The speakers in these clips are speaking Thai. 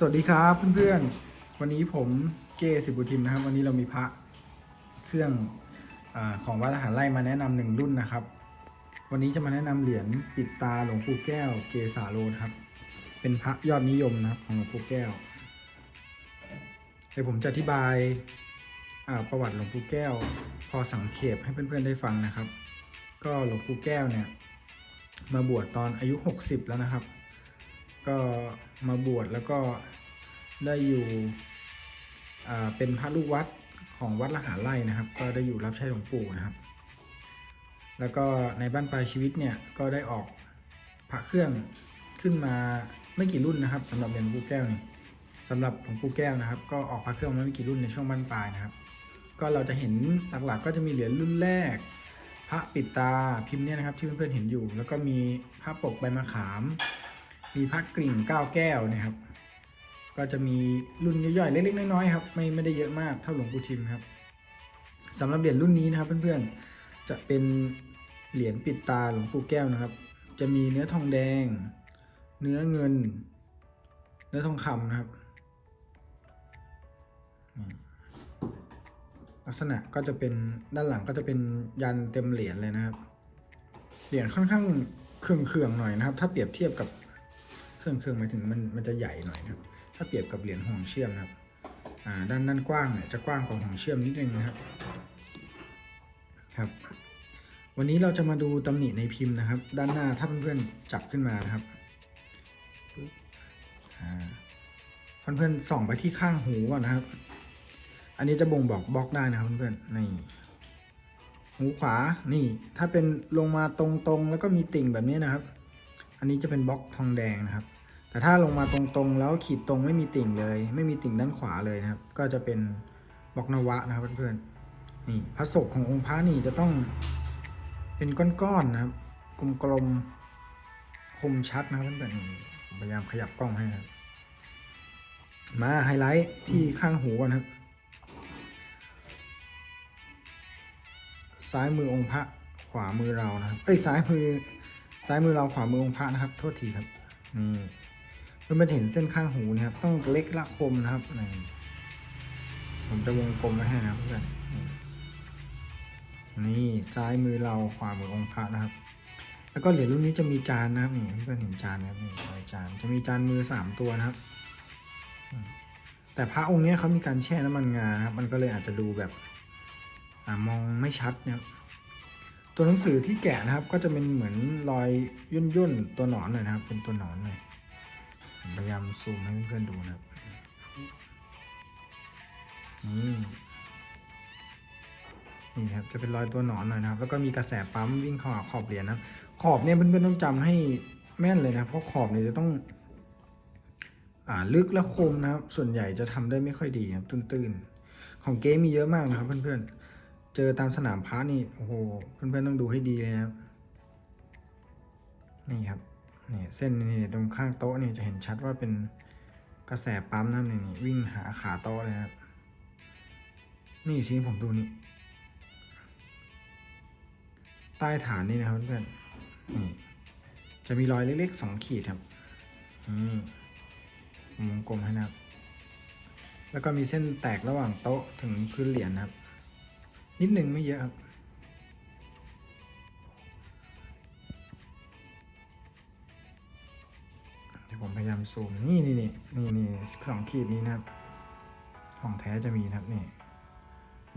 สวัสดีครับเพื่อนๆ วันนี้ผมเกสิบุทิมนะครับ วันนี้เรามีพระเครื่องอของวัดอาหารไร่มาแนะนำหนึ่งรุ่นนะครับ วันนี้จะมาแนะนำเหรียญปิดตาหลวงปู่แก้ว เกสาโลนครับ เป็นพระยอดนิยมนะครับของหลวงปู่แก้วเดี๋ยวผมจะอธิบายาประวัติหลวงปู่แก้ว พอสังเขปให้เพื่อนๆได้ฟังนะครับ ก็หลวงปู่แก้วเนี่ยมาบวชตอนอายุ 60 แล้วนะครับ ก็มาบวชแล้วก็ได้อยู่เป็นพระลูกวัดของวัดละหาไร่นะครับ ก็ได้อยู่รับใช้หลวงปู่นะครับ แล้วก็ในบ้านปลายชีวิตเนี่ยก็ได้ออกพระเครื่องขึ้นมาไม่กี่รุ่นนะครับสำหรับเรียญหลวงปู่แก้วนี่สำหรับหลวงปู่แก้วนะครับ ก็ออกพระเครื่องมาไม่กี่รุ่นในช่วงบ้านปลายนะครับ ก็เราจะเห็นหลักๆ ก็จะมีเหรียญรุ่นแรก พระปิดตาพิมพ์เนี่ยนะครับ ที่เพื่อนๆเห็นอยู่ แล้วก็มีพระปกใบมะขาม มีพระกริ่งเก้าแก้วนะครับ ก็จะมีรุ่นย่อยๆเล็กๆน้อยๆครับไม่ไม่ได้เยอะมากเท่าหลวงปู่ทิมครับสำหรับเหรียญรุ่นนี้นะครับเพื่อนๆจะเป็นเหรียญปิดตาหลวงปู่แก้วนะครับ จะมีเนื้อทองแดง เนื้อเงิน เนื้อทองคำนะครับ ลักษณะก็จะเป็นด้านหลังก็จะเป็นยันเต็มเหรียญเลยนะครับ เหรียญค่อนข้างเคืองๆหน่อยนะครับ ถ้าเปรียบเทียบกับ เครื่องเครื่องหมายถึงมันมันจะใหญ่หน่อยนะครับ ถ้าเปรียบกับเหรียญห่วงเชื่อมนะครับอ่าด้านด้านกว้างเนี่ยจะกว้างกว่าห่วงเชื่อมนิดนึงนะครับครับ วันนี้เราจะมาดูตำหนิในพิมพ์นะครับ ด้านหน้าถ้าเพื่อนๆจับขึ้นมานะครับปึ๊บอ่าเพื่อนๆส่องไปที่ข้างหูก่อนนะครับ อันนี้จะบ่งบอกบล็อกได้นะครับเพื่อนๆนี่หูขวา นี่ ถ้าเป็นลงมาตรงๆ แล้วก็มีติ่งแบบนี้นะครับ อันนี้จะเป็นบล็อกทองแดงนะครับ แต่ถ้าลงมาตรงๆ แล้วขีดตรงไม่มีติ่งเลย ไม่มีติ่งด้านขวาเลยนะครับ ก็จะเป็นบล็อกนวะนะครับเพื่อนๆนี่พระศกขององค์พระนี่จะต้องเป็นก้อนๆนะครับกลมๆคมชัดนะครับเพื่อนๆพยายามขยับกล้องให้นะครับมาไฮไลท์ที่ข้างหูก่อนครับ ซ้ายมือองค์พระขวามือเรานะครับเอ้ยซ้ายมือ ซ้ายมือเราขวามือองค์พระนะครับ โทษทีครับนี่เพื่อนๆเห็นเส้นข้างหูนะครับ ต้องเล็กละคมนะครับนี่ผมจะวงกลมไว้ให้นะครับเพื่อนนี่ซ้ายมือเราขวามือองค์พระนะครับ แล้วก็เหรียญรุ่นนี้จะมีจานนะครับนี่เพื่อนๆเห็นจานนะครับนี่จานจะมีจานมือสามตัวนะครับ แต่พระองค์นี้เขามีการแช่น้ำมันงานะครับ มันก็เลยอาจจะดูแบบอมองไม่ชัดนะครับ ตัวหนังสือที่แกะนะครับ ก็จะเป็นเหมือนรอยย่นย่นๆตัวหนอนหน่อยนะครับ เป็นตัวหนอนหน่อยพยายามซูมให้เพื่อนๆดูนะครับนี่นี่ครับจะเป็นรอยตัวหนอนหน่อยนะครับ แล้วก็มีกระแสปั๊มวิ่งเข้าหาขอบเหรียญนะครับ ขอบเนี่ยเพื่อนๆต้องจำให้แม่นเลยนะเพราะขอบเนี่ยจะต้องอ่าลึกและคมนะครับ ส่วนใหญ่จะทำได้ไม่ค่อยดีครับตื้นๆของเก๊มีเยอะมากนะครับเพื่อนๆ เจอตามสนามพาระนี่โอ้โหเพื่อนๆต้องดูให้ดีเลยนะครับนี่ครับนี่เส้นนี่ตรงข้างโต๊ะนี่จะเห็นชัดว่าเป็นกระแสปั๊มนะนี่นี่วิ่งหาขาโต๊ะเลยครับนี่ชี้ผมดูนี่ใต้ฐานนี่นะครับเพื่อนๆนี่จะมีรอยเล็กๆสองขีดครับนี่วงกลมให้นะครับ แล้วก็มีเส้นแตกระหว่างโต๊ะถึงพื้นเหรียญครับ นิดหนึ่งไม่เยอะครับ เดี๋ยวผมพยายามซูม นี่นี่นี่นี่นี่สองขีดนี้นะครับ ของแท้จะมีนะครับนี่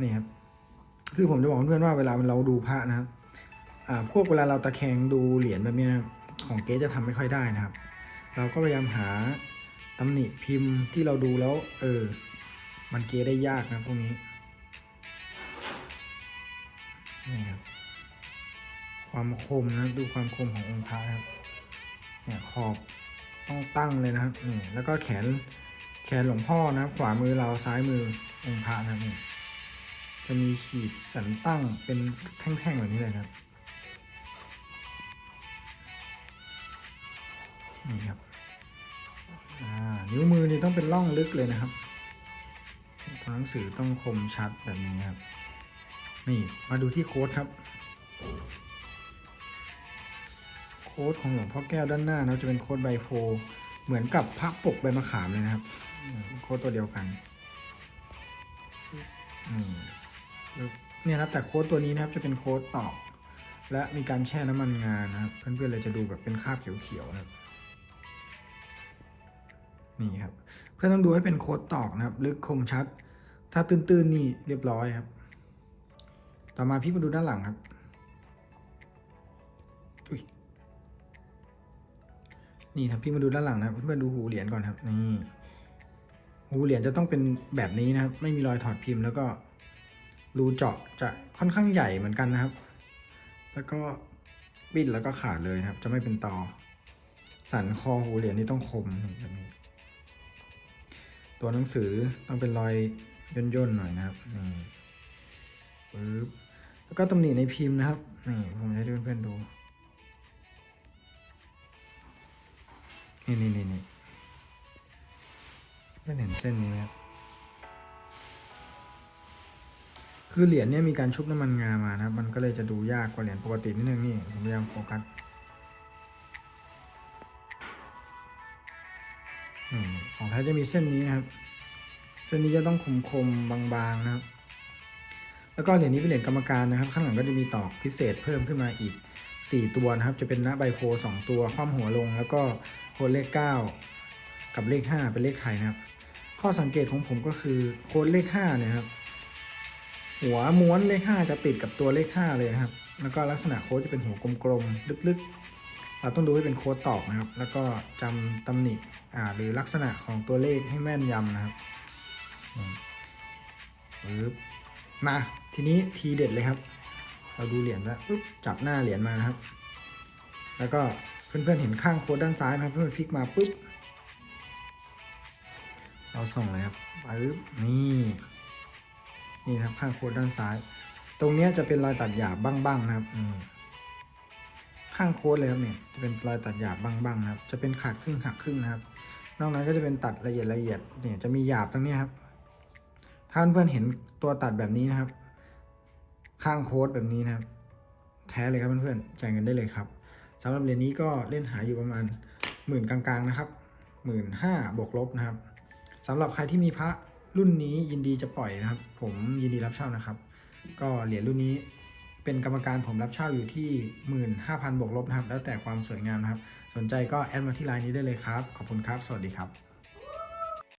นี่ครับ คือผมจะบอกเพื่อนว่าเวลาเราดูพระนะครับอ่าพวกเวลาเราตะแคงดูเหรียญแบบนี้นะของเก๊จะทำไม่ค่อยได้นะครับ เราก็พยายามหาตำหนิพิมพ์ที่เราดูแล้ว เออ มันเก๊ได้ยากนะพวกนี้ นี่ครับความคมนะดูความคมขององค์พระครับเนี่ยขอบต้องตั้งเลยนะครับนี่แล้วก็แขนแขนหลวงพ่อนะขวามือเราซ้ายมือองค์พระนะครับนี่จะมีขีดสันตั้งเป็นแท่งๆแบบนี้เลยครับนี่ครับนิ้วมือนี่ต้องเป็นร่องลึกเลยนะครับตัวหนังสือต้องคมชัดแบบนี้ครับ นี่มาดูที่โค้ดครับ โค้ดของหลวงพ่อแก้วด้านหน้านะจะเป็นโค้ดใบโพเหมือนกับพระปกใบมะขามเลยนะครับ โค้ดตัวเดียวกันเนี่ยนะครับแต่โค้ดตัวนี้นะครับจะเป็นโค้ดตอกและมีการแช่น้ำมันงานะครับเพื่อนๆเลยจะดูแบบเป็นคราบเขียวๆนะครับนี่ครับ เพื่อนต้องดูให้เป็นโค้ดตอกนะครับ ลึกคมชัด ถ้าตื้นๆนี่เรียบร้อยครับ ต่อมาพี่มาดูด้านหลังครับอุ๊ยนี่ครับพี่มาดูด้านหลังนะครับเพื่อนดูหูเหรียญก่อนครับ นี่หูเหรียญจะต้องเป็นแบบนี้นะครับ ไม่มีรอยถอดพิมพ์แล้วก็รูเจาะจะค่อนข้างใหญ่เหมือนกันนะครับ แล้วก็ปิดแล้วก็ขาดเลยครับ จะไม่เป็นตอ สันคอหูเหรียญนี่ต้องคมแบบนี้ ตัวหนังสือต้องเป็นรอยย่นๆหน่อยนะครับนี่ปึ๊บ แล้วก็ตำหนิในพิมพ์นะครับ นี่ผมจะให้เพื่อนๆดู นี่นี่นี่นี่เพื่อนเห็นเส้นนี้ไหมครับคือเหรียญเนี่ยมีการชุบน้ำมันงามานะครับ มันก็เลยจะดูยากกว่าเหรียญปกตินิดนึงนี่ผมพยายามโฟกัสนี่ของไทยจะมีเส้นนี้นะครับ เส้นนี้จะต้องคมๆบางๆนะครับ แล้วก็เหรียญนี้เป็นเหรียญกรรมการนะครับ ข้างหลังก็จะมีตอกพิเศษเพิ่มขึ้นมาอีก 4 ตัวนะครับ จะเป็นหน้าใบโพสองตัวคว่ำหัวลง แล้วก็โคดเลข 9 กับเลข 5 เป็นเลขไทยนะครับ ข้อสังเกตของผมก็คือโคดเลข5เนี่ยครับ หัวม้วนเลข 5 จะติดกับตัวเลข 5 เลยนะครับ แล้วก็ลักษณะโค้ดจะเป็นหัวกลมๆลึกๆ เราต้องดูให้เป็นโค้ดตอกนะครับ แล้วก็จำตำหนิอ่าหรือลักษณะของตัวเลขให้แม่นยำนะครับปึ๊บมา ทีนี้ทีเด็ดเลยครับ เราดูเหรียญแล้วจับหน้าเหรียญมานะครับ แล้วก็เพื่อนๆเห็นข้างโค้ดด้านซ้ายไหมครับเพื่อนๆพลิกมาปุ๊บเราส่งเลยครับปุ๊บนี่นี่ครับข้างโค้ดด้านซ้าย ตรงเนี้ยจะเป็นรอยตัดหยาบบ้างๆนะครับนี่ข้างโค้ดเลยครับเนี่ยจะเป็นรอยตัดหยาบบ้างๆนะครับ จะเป็นขาดครึ่งหักครึ่งนะครับ นอกนั้นก็จะเป็นตัดละเอียดละเอียดเนี่ยจะมีหยาบตรงนี้ครับถ้าเพื่อนๆเห็นตัวตัดแบบนี้นะครับ ข้างโค้ดแบบนี้นะครับ แท้เลยครับเพื่อนๆจ่ายเงินได้เลยครับสำหรับเหรียญนี้ก็เล่นหาอยู่ประมาณหมื่นกลางๆนะครับหมื่นห้าบวกลบนะครับสำหรับใครที่มีพระรุ่นนี้ยินดีจะปล่อยนะครับ ผมยินดีรับเช่านะครับ ก็เหรียญรุ่นนี้เป็นกรรมการผมรับเช่าอยู่ที่หมื่นห้าพันบวกลบนะครับ แล้วแต่ความสวยงามนะครับ สนใจก็แอดมาที่ไลน์นี้ได้เลยครับ ขอบคุณครับ สวัสดีครับ